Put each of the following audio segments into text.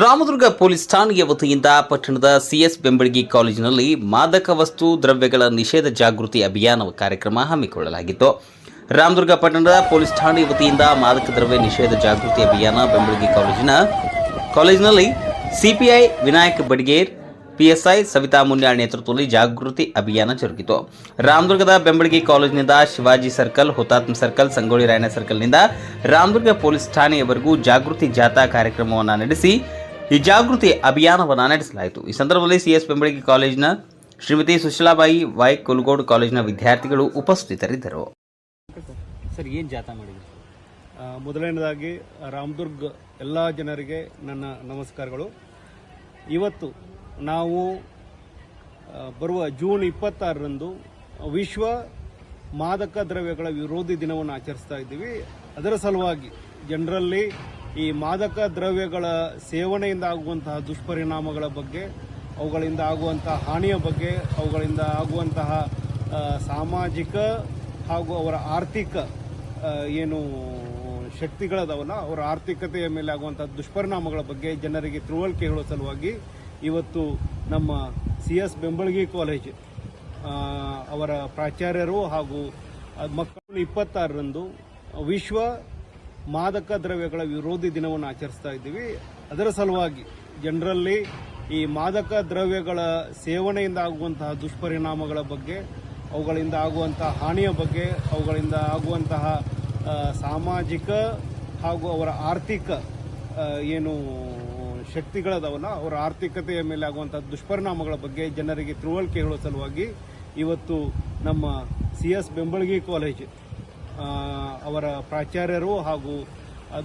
Ramdurg police ಠಾಣೆಯ ವತಿಯಿಂದ ಪಟ್ಟಣದ ಸಿಎಸ್ ಬೆಂಬಳಗಿ ಕಾಲೇಜಿನಲ್ಲಿ ಮಾದಕ ವಸ್ತು ದ್ರವ್ಯಗಳ ನಿಷೇಧ ಜಾಗೃತಿ ಅಭಿಯಾನ ಕಾರ್ಯಕ್ರಮ ಹಮ್ಮಿಕೊಳ್ಳಲಾಗಿತ್ತು. ರಾಮದುರ್ಗ ಪಟ್ಟಣದ ಪೊಲೀಸ್ ಠಾಣೆಯ ವತಿಯಿಂದ ಮಾದಕ ದ್ರವ್ಯ ನಿಷೇಧ ಜಾಗೃತಿ ಅಭಿಯಾನ ಬೆಂಬಳಗಿ ಕಾಲೇಜಿನ, ಕಾಲೇಜಿನಲ್ಲಿ ಸಿಪಿಐ ವಿನಾಯಕ್ ಬಡ್ಗೇರ್ ಪಿಎಸ್ಐ ಸವಿತಾ ಮುನ್ಯಾಳ್ ನೇತೃತ್ವದಲ್ಲಿ ಜಾಗೃತಿ ಅಭಿಯಾನ ಜರುಗಿತು. ರಾಮದುರ್ಗದ ಬೆಂಬಳಗಿ ಕಾಲೇಜಿನಿಂದ ಶಿವಾಜಿ ಸರ್ಕಲ್ ಹುತಾತ್ಮ ಸರ್ಕಲ್ ಸಂಗೊಳ್ಳಿ ರಾಯಣ್ಣ ಸರ್ಕಲ್ನಿಂದ ರಾಮದುರ್ಗ ಪೊಲೀಸ್ ಠಾಣೆಯವರೆಗೂ ಜಾಗೃತಿ ಜಾಥಾ ಕಾರ್ಯಕ್ರಮವನ್ನು ನಡೆಸಿ ಈ ಜಾಗೃತಿ ಅಭಿಯಾನವನ್ನು ನಡೆಸಲಾಯಿತು. ಈ ಸಂದರ್ಭದಲ್ಲಿ ಸಿಎಸ್ ಬೆಂಬಳಗಿ ಕಾಲೇಜಿನ ಶ್ರೀಮತಿ ಸುಶೀಲಾಬಾಯಿ ವೈ ಕುಲ್ಗೋಡ್ ಕಾಲೇಜಿನ ವಿದ್ಯಾರ್ಥಿಗಳು ಉಪಸ್ಥಿತರಿದ್ದರು. ಸರ್ ಏನು ಜಾಥಾ ಮಾಡಿದ್ರಿ? ಮೊದಲನೇದಾಗಿ ರಾಮದುರ್ಗ ಎಲ್ಲ ಜನರಿಗೆ ನನ್ನ ನಮಸ್ಕಾರಗಳು. ಇವತ್ತು ನಾವು ಬರುವ ಜೂನ್ ಇಪ್ಪತ್ತಾರರಂದು ವಿಶ್ವ ಮಾದಕ ದ್ರವ್ಯಗಳ ವಿರೋಧಿ ದಿನವನ್ನು ಆಚರಿಸ್ತಾ ಇದ್ದೀವಿ. ಅದರ ಸಲುವಾಗಿ ಜನರಲ್ಲಿ ಈ ಮಾದಕ ದ್ರವ್ಯಗಳ ಸೇವನೆಯಿಂದ ಆಗುವಂತಹ ದುಷ್ಪರಿಣಾಮಗಳ ಬಗ್ಗೆ, ಅವುಗಳಿಂದ ಆಗುವಂತಹ ಹಾನಿಯ ಬಗ್ಗೆ, ಅವುಗಳಿಂದ ಆಗುವಂತಹ ಸಾಮಾಜಿಕ ಹಾಗೂ ಅವರ ಆರ್ಥಿಕ ಏನು ಶಕ್ತಿಗಳದವಲ್ಲ, ಅವರ ಆರ್ಥಿಕತೆಯ ಮೇಲೆ ಆಗುವಂತಹ ದುಷ್ಪರಿಣಾಮಗಳ ಬಗ್ಗೆ ಜನರಿಗೆ ತಿಳುವಳಿಕೆ ಹೇಳುವ ಸಲುವಾಗಿ ಇವತ್ತು ನಮ್ಮ ಸಿ ಎಸ್ ಬೆಂಬಳಗಿ ಕಾಲೇಜ್ ಅವರ ಪ್ರಾಚಾರ್ಯರು ಹಾಗೂ ಮಕ್ಕಳು ಇಪ್ಪತ್ತಾರರಂದು ವಿಶ್ವ ಮಾದಕ ದ್ರವ್ಯಗಳ ವಿರೋಧಿ ದಿನವನ್ನು ಆಚರಿಸ್ತಾ ಇದ್ದೀವಿ. ಅದರ ಸಲುವಾಗಿ ಜನರಲ್ಲಿ ಈ ಮಾದಕ ದ್ರವ್ಯಗಳ ಸೇವನೆಯಿಂದ ಆಗುವಂತಹ ದುಷ್ಪರಿಣಾಮಗಳ ಬಗ್ಗೆ, ಅವುಗಳಿಂದ ಆಗುವಂತಹ ಹಾನಿಯ ಬಗ್ಗೆ, ಅವುಗಳಿಂದ ಆಗುವಂತಹ ಸಾಮಾಜಿಕ ಹಾಗೂ ಅವರ ಆರ್ಥಿಕ ಏನು ಶಕ್ತಿಗಳದಾವಲ್ಲ ಅವರ ಆರ್ಥಿಕತೆಯ ಮೇಲೆ ಆಗುವಂತಹ ದುಷ್ಪರಿಣಾಮಗಳ ಬಗ್ಗೆ ಜನರಿಗೆ ತಿಳುವಳಿಕೆ ಹೇಳುವ ಸಲುವಾಗಿ ಇವತ್ತು ನಮ್ಮ ಸಿ ಎಸ್ ಬೆಂಬಳಗಿ ಕಾಲೇಜ್ ಅವರ ಪ್ರಾಚಾರ್ಯರು ಹಾಗೂ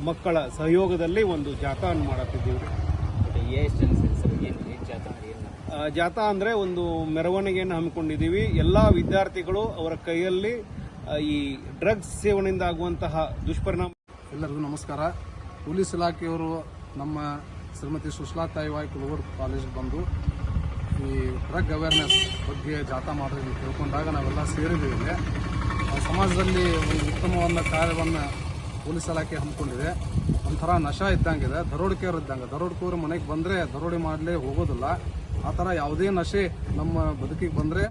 ಮಕ್ಕಳ ಸಹಯೋಗದಲ್ಲಿ ಒಂದು ಜಾಥಾವನ್ನು ಮಾಡತ್ತಿದ್ದೀವಿ ಜಾಥಾ ಅಂದ್ರೆ ಒಂದು ಮೆರವಣಿಗೆಯನ್ನು ಹಮ್ಮಿಕೊಂಡಿದ್ದೀವಿ. ಎಲ್ಲ ವಿದ್ಯಾರ್ಥಿಗಳು ಅವರ ಕೈಯಲ್ಲಿ ಈ ಡ್ರಗ್ಸ್ ಸೇವನೆಯಿಂದ ಆಗುವಂತಹ ದುಷ್ಪರಿಣಾಮ ಎಲ್ಲರಿಗೂ ನಮಸ್ಕಾರ. ಪೊಲೀಸ್ ಇಲಾಖೆಯವರು ನಮ್ಮ ಶ್ರೀಮತಿ ಸುಶ್ಲಾ ತಾಯಿವಾಯಿ ಕುಲಗೂರು ಕಾಲೇಜ್ ಬಂದು ಈ ಡ್ರಗ್ ಅವೇರ್ನೆಸ್ ಬಗ್ಗೆ ಜಾಥಾ ಮಾಡೋದನ್ನು ತಿಳ್ಕೊಂಡಾಗ ನಾವೆಲ್ಲ ಸೇರಿದ್ದೀವಿ ಸಮಾಜದಲ್ಲಿ ಒಂದು ಉತ್ತಮವಾದ ಕಾರ್ಯವನ್ನು ಪೊಲೀಸ್ ಇಲಾಖೆ ಹಮ್ಮಿಕೊಂಡಿದೆ. ಒಂಥರ ನಶ ಇದ್ದಂಗಿದೆ. ದರೋಡಿಕೆಯವರು ಇದ್ದಂಗೆ. ದರೋಡ್ಕೋರು ಮನೆಗೆ ಬಂದರೆ ದರೋಡೆ ಮಾಡಲೇ ಹೋಗೋದಿಲ್ಲ. ಆ ಥರ ಯಾವುದೇ ನಶೆ ನಮ್ಮ ಬದುಕಿಗೆ ಬಂದರೆ